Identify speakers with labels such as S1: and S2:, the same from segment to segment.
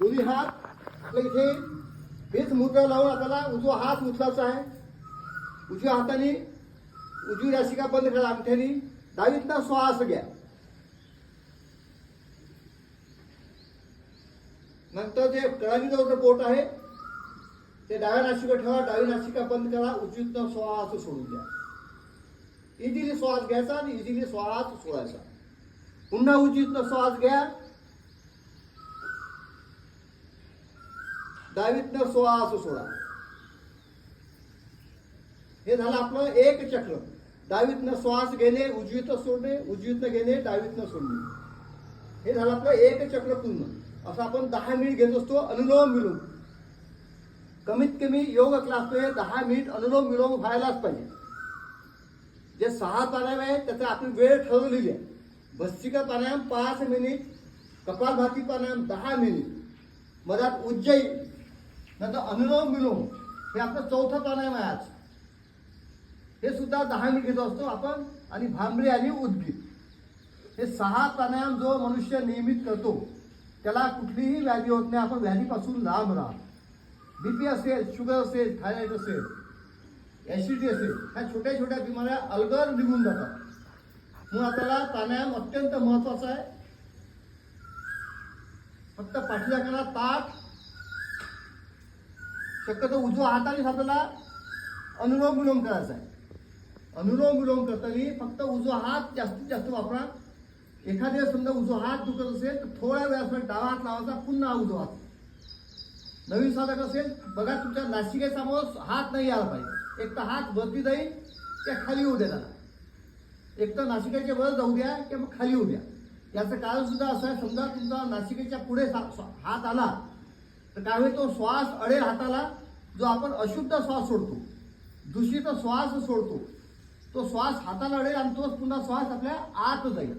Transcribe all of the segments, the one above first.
S1: दोन्ही हात आपल्या इथे हेच मुद्रा लावून आपल्याला उजवा हात उचलायचा आहे. उजव्या हाताने उजवी राशिका बंद करा अंगठ्याने डावीतनं श्वास घ्या. नंतर जे कळालीजवळचं बोट आहे ते डाव्या नाशिका ठेवा डावी नाशिका बंद करा उजवीतनं श्वास सोडून द्या. इझिली श्वास घ्यायचा आणि इझिली श्वास सोडायचा. पुन्हा उजवीतनं श्वास घ्या. डावीतनं श्वास सोडा हे झालं आपलं एक चक्र. डावीतनं श्वास घेणे उजवीत सोडणे उजवीतनं घेणे डावीतनं सोडणे. हे झालं आपलं एक चक्र पूर्ण. असं आपण दहा मिनिट घेत असतो अनुलोम विलोम. कमीत कमी योग क्लासमध्ये दहा मिनिट अनुलोम विलोम व्हायलाच पाहिजे. जे सहा प्राणायाम आहे त्याचा आपण वेळ ठरवलेली आहे. भस्सिका प्राणायाम पाच मिनिट कपालभाती प्राणायाम दहा मिनिट. मधात उज्जैन नंतर अनुलोम विलोम हे आपलं चौथं प्राणायाम आहे आज हे सुद्धा दहा मिनिट घेत असतो आपण आणि भांबरे आणि उद्गीत. हे सहा प्राणायाम जो मनुष्य नियमित करतो त्याला कुठलीही व्याधी होत नाही आपण व्याधीपासून लांब राहा. बीपी असेल शुगर असेल थायरॉइड असेल ॲसिडिटी असेल ह्या छोट्या छोट्या बिमाऱ्या अलगर निघून जातात. म्हणून आपल्याला प्राणायाम अत्यंत महत्त्वाचा आहे. फक्त पाठीला ताट शक्यतो उजव्या हातानेच आपल्याला अनुलोम विलोम करायचा आहे. अनुलोम विलोम करताना फक्त उजवा हात जास्तीत जास्त वापरा. एखाद्या समजा उजवा हात दुखत असेल तर थोड्या वेळासाठी डावा हात लावायचा पुन्हा उजवा हात. नवीन साधक असेल बघा तुमच्या नाशिकेसमोर हात नाही आला पाहिजे. एक तर हात वरती जाईल त्या खाली येऊ द्या त्याला एक तर नाशिकेच्या वर जाऊ द्या किंवा मग खाली येऊ द्या. याचं कारण सुद्धा असं आहे समजा तुमचा नाशिकेच्या पुढे हात आला तर त्यावेळी तो श्वास अडेल हाताला जो आपण अशुद्ध श्वास सोडतो. दूषित श्वास सोडतो. तो श्वास हाताला अडेल आणि तोच पुन्हा श्वास आपल्या आत जाईल.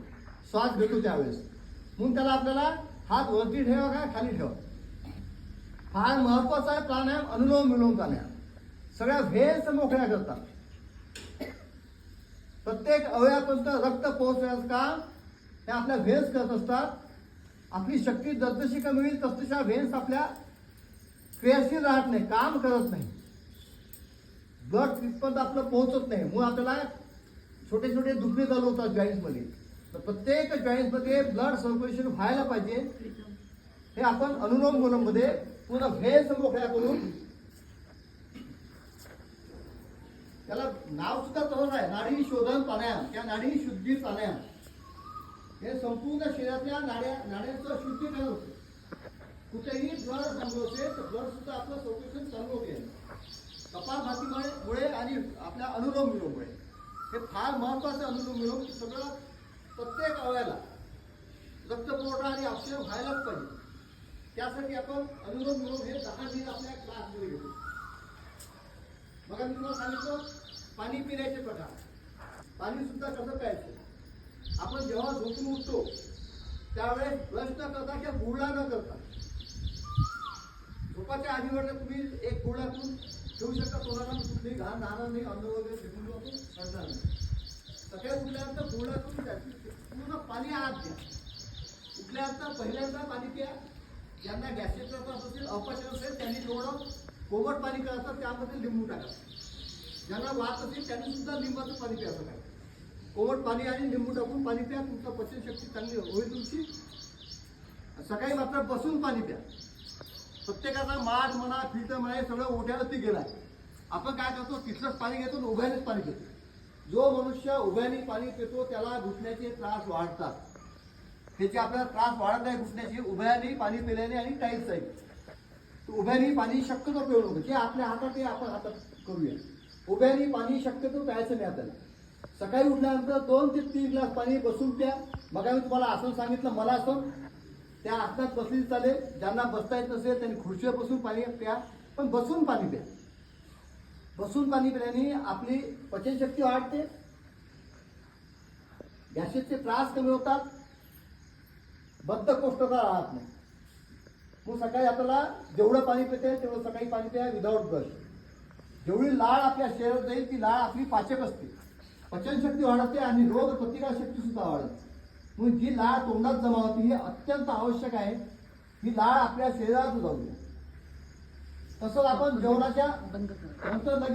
S1: श्वास घेतो त्यावेळेस. म्हणून त्याला आपल्याला हात वरती ठेवा का खाली ठेवा? फार महत्त्वाचा आहे प्राणायाम अनुलोम विलोम प्राणायाम सगळ्या भेस मोकळ्या करतात. प्रत्येक अवयापर्यंत रक्त पोहोचण्याचं काम हे आपल्या व्हेन्स करत असतात. आपली शक्ती जसजशी कमी होईल तसतशा व्हेन्स आपल्या पेशी राहत नाही काम करत नाही. ब्लड तिथपर्यंत आपलं पोहोचत नाही. मग आपल्याला छोटे छोटे दुखणे चालू होतात जॉईंटमध्ये तर प्रत्येक जॉईंटमध्ये ब्लड सर्क्युलेशन व्हायला पाहिजे. हे आपण अनुलोम विलोममध्ये पूर्ण भेस मोकळ्या करून त्याला नाव सुद्धा तसंच आहे नाडी शोधन प्राणायाम त्या नाडी शुद्धी प्राणायाम हे संपूर्ण शरीरातल्या नाड्या नाड्यांचं शुद्धीकरण होतं. कुठेही ब्लड चांगलं तर ब्लड सुद्धा आपलं सर्क्युलेशन चालू होते. कपालभातीमुळे मुळे आणि आपल्या अनुलोम विलोममुळे हे फार महत्वाचं अनुलोम विलोम सगळं प्रत्येक अवयाला रक्तपुरवठा आणि ऑक्सिजन व्हायलाच पाहिजे. त्यासाठी आपण अनुलोम विलोम हे दहा दिन आपल्या क्लासमध्ये घेतो. मग मी तुम्हाला सांगितलं पाणी पिण्याचे प्रकार पाणी सुद्धा कसं प्यायचं? आपण जेव्हा झोपून उठतो त्यावेळेस ब्रश न करता किंवा गुळला न करता झोपाच्या आधीवर तुम्ही एक गुळा करून ठेवू शकता तोंडाला कुठलीही घाण राहणार नाही अन्न वगैरे फेकून आपण करणार नाही. सकाळी उठल्यानंतर गुळा करून त्याची पूर्ण पाणी आत घ्या. उठल्यानंतर पहिल्यांदा पाणी प्या. ज्यांना गॅसचा त्रास असेल अपचन असेल त्यांनी थोडं कोमट पाणी करायचं त्यामध्ये लिंबू टाकायचं ज्यांना वात असेल त्यांनी सुद्धा लिंबाचं पाणी प्यायचं काय कोमट पाणी आणि लिंबू टाकून पाणी प्या. तुमचं पचनशक्ती चांगली होईल तुमची. सकाळी मात्र बसून पाणी प्या. प्रत्येकाचा माठ म्हणा फिल्टर म्हणा हे सगळं ओढ्यावरती गेलाय. आपण काय करतो? तिथलंच पाणी घेतो आणि उभ्यानेच पाणी घेतो. जो मनुष्य उभ्याने पाणी पितो त्याला घुटण्याचे त्रास वाढतात. त्याचे आपल्याला त्रास वाढत नाही घुटण्याचे उभ्याने पाणी पिल्याने आणि टाईट जाईल उभ्याने पाणी शक्यतो पिऊ नको. जे आपल्या हातात आहे आपण हातात करूया. उभ्याने पाणी शक्यतो प्यायचं नाही आपल्याला. सकाळी उठल्यानंतर दोन ते तीन ग्लास पाणी बसून प्या. मग मी तुम्हाला असं सांगितलं मला असं त्या आसनात बसली चालेल. ज्यांना बसता येत नसेल त्यांनी खुर्चीवर बसून पाणी प्या पण बसून पाणी प्या. बसून पाणी पिल्याने आपली पचनशक्ती वाढते. गॅसेसचे त्रास कमी होतात. बद्धकोष्ठता राहत नाही. मग सकाळी आपल्याला जेवढं पाणी पिते तेवढं सकाळी पाणी प्या विदाऊट ब्रश जेवढी लाळ आपल्या शरीरात जाईल ती लाळ आपली पाचक असते. पचनशक्ती वाढते आणि रोग प्रतिकार शक्ती सुद्धा वाढते. म्हणून जी लाळ तोंडात जमा होती ही अत्यंत आवश्यक आहे. ही लाळ आपल्या शरीरात जाऊ द्या तसंच आपण जेवणाच्या नंतर लगेच